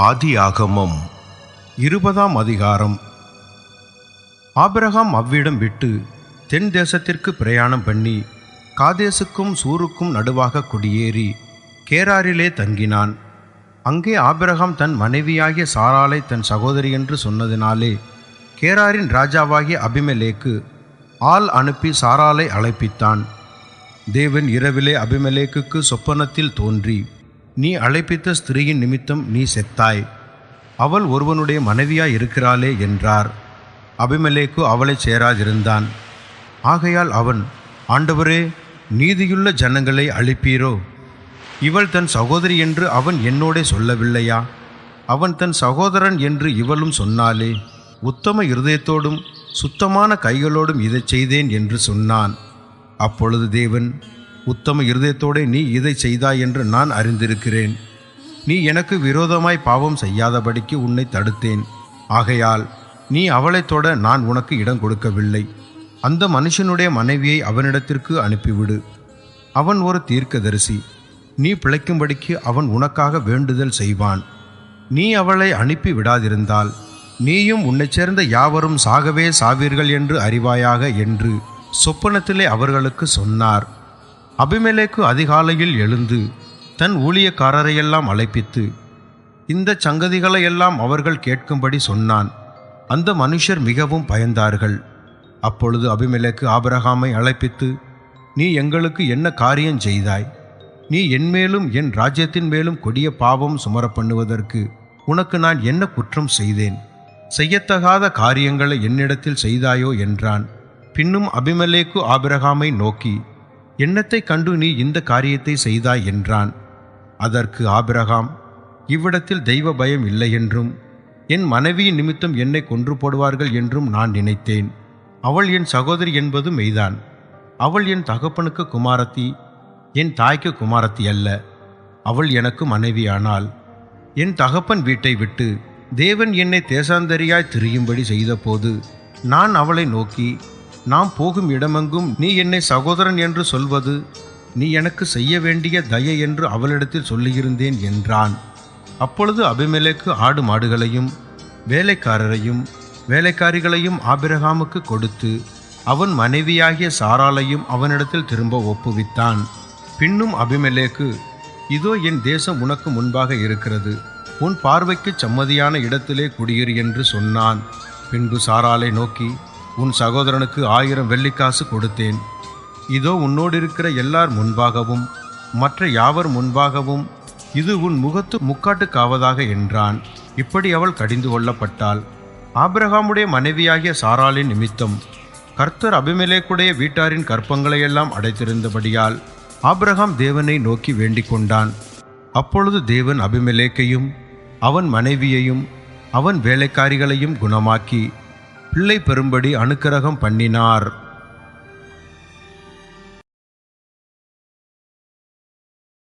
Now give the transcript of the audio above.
ஆதியாகமம் இருபதாம் அதிகாரம். ஆபிரகாம் அவ்விடம் விட்டு தென் தேசத்திற்கு பிரயாணம் பண்ணி காதேசுக்கும் சூருக்கும் நடுவாக குடியேறி கேராரிலே தங்கினான். அங்கே ஆபிரகாம் தன் மனைவியாகிய சாராலை தன் சகோதரி என்று சொன்னதினாலே கேராரின் ராஜாவாகிய அபிமலேக்கு ஆள் அனுப்பி சாராலை அழைப்பித்தான். தேவன் இரவிலே அபிமலேக்குக்கு சொப்பனத்தில் தோன்றி நீ அழைப்பித்த ஸ்திரீயின் நிமித்தம் நீ செத்தாய். அவள் ஒருவனுடைய மனைவியாய் இருக்கிறாளே என்றார். அபிமலேக்கு அவளைச் சேராதிருந்தான். ஆகையால் அவன் ஆண்டவரே நீதியுள்ள ஜனங்களை அழிப்பீரோ? இவள் தன் சகோதரி என்று அவன் என்னோடே சொல்லவில்லையா? அவன் தன் சகோதரன் என்று இவளும் சொன்னாலே உத்தம இருதயத்தோடும் சுத்தமான கைகளோடும் இதைச் செய்தேன் என்று சொன்னான். அப்பொழுது தேவன் உத்தம இருதயத்தோடே நீ இதை செய்தாய் என்று நான் அறிந்திருக்கிறேன். நீ எனக்கு விரோதமாய் பாவம் செய்யாதபடிக்கு உன்னை தடுத்தேன். ஆகையால் நீ அவளைத் தொட நான் உனக்கு இடம் கொடுக்கவில்லை. அந்த மனுஷனுடைய மனைவியை அவனிடத்திற்கு அனுப்பிவிடு. அவன் ஒரு தீர்க்கதரிசி. நீ பிழைக்கும்படிக்கு அவன் உனக்காக வேண்டுதல் செய்வான். நீ அவளை அனுப்பி விடாதிருந்தால் நீயும் உன்னைச் சேர்ந்த யாவரும் சாகவே சாவீர்கள் என்று அறிவாயாக என்று சொப்பனத்திலே அவர்களுக்கு சொன்னார். அபிமேலேக்கு அதிகாலையில் எழுந்து தன் ஊழியக்காரரையெல்லாம் அழைப்பித்து இந்த சங்கதிகளையெல்லாம் அவர்கள் கேட்கும்படி சொன்னான். அந்த மனுஷர் மிகவும் பயந்தார்கள். அப்பொழுது அபிமேலேக்கு ஆபிரகாமை அழைப்பித்து நீ எங்களுக்கு என்ன காரியம் செய்தாய்? நீ என் மேலும் என் ராஜ்யத்தின் மேலும் கொடிய பாவம் சுமர பண்ணுவதற்கு உனக்கு நான் என்ன குற்றம் செய்தேன்? செய்யத்தகாத காரியங்களை என்னிடத்தில் செய்தாயோ? என்றான். பின்னும் அபிமலேக்கு ஆபிரகாமை நோக்கி என்னத்தை கண்டு நீ இந்த காரியத்தை செய்தாய் என்றான். அதற்கு ஆபிரகாம் இவ்விடத்தில் தெய்வ பயம் இல்லை என்றும் என் மனைவியின் நிமித்தம் என்னை கொன்று போடுவார்கள் என்றும் நான் நினைத்தேன். அவள் என் சகோதரி என்பது மெய்தான். அவள் என் தகப்பனுக்கு குமாரத்தி என் தாய்க்கு குமாரத்தி அல்ல. அவள் எனக்கு மனைவியானாள் என் தகப்பன் வீட்டை விட்டு தேவன் என்னை தேசாந்தரியாய் திரியும்படி செய்தபோது நான் அவளை நோக்கி நாம் போகும் இடமெங்கும் நீ என்னை சகோதரன் என்று சொல்வது நீ எனக்கு செய்ய வேண்டிய தயை என்று அவளிடத்தில் சொல்லியிருந்தேன் என்றான். அப்பொழுது அபிமலேக்கு ஆடு மாடுகளையும் வேலைக்காரரையும் வேலைக்காரிகளையும் ஆபிரகாமுக்கு கொடுத்து அவன் மனைவியாகிய சாராலையும் அவனிடத்தில் திரும்ப ஒப்புவித்தான். பின்னும் அபிமலேக்கு இதோ என் தேசம் உனக்கு முன்பாக இருக்கிறது உன் பார்வைக்கு சம்மதியான இடத்திலே குடியிரு என்று சொன்னான். பின்பு சாராலை நோக்கி உன் சகோதரனுக்கு ஆயிரம் வெள்ளிக்காசு கொடுத்தேன். இதோ உன்னோடு இருக்கிற எல்லார் முன்பாகவும் மற்ற யாவர் முன்பாகவும் இது உன் முகத்து முக்காட்டுக்காவதாக என்றான். இப்படி அவள் கடிந்து கொள்ளப்பட்டாள். ஆபிரகாமுடைய மனைவியாகிய சாராளின் நிமித்தம் கர்த்தர் அபிமலேக்குடைய வீட்டாரின் கற்பங்களையெல்லாம் அடைத்திருந்தபடியால் ஆபிரகாம் தேவனை நோக்கி வேண்டிக் கொண்டான். அப்பொழுது தேவன் அபிமலேக்கையும் அவன் மனைவியையும் அவன் வேலைக்காரிகளையும் குணமாக்கி பிள்ளை பெறும்படி அனுக்கிரகம் பண்ணினார்.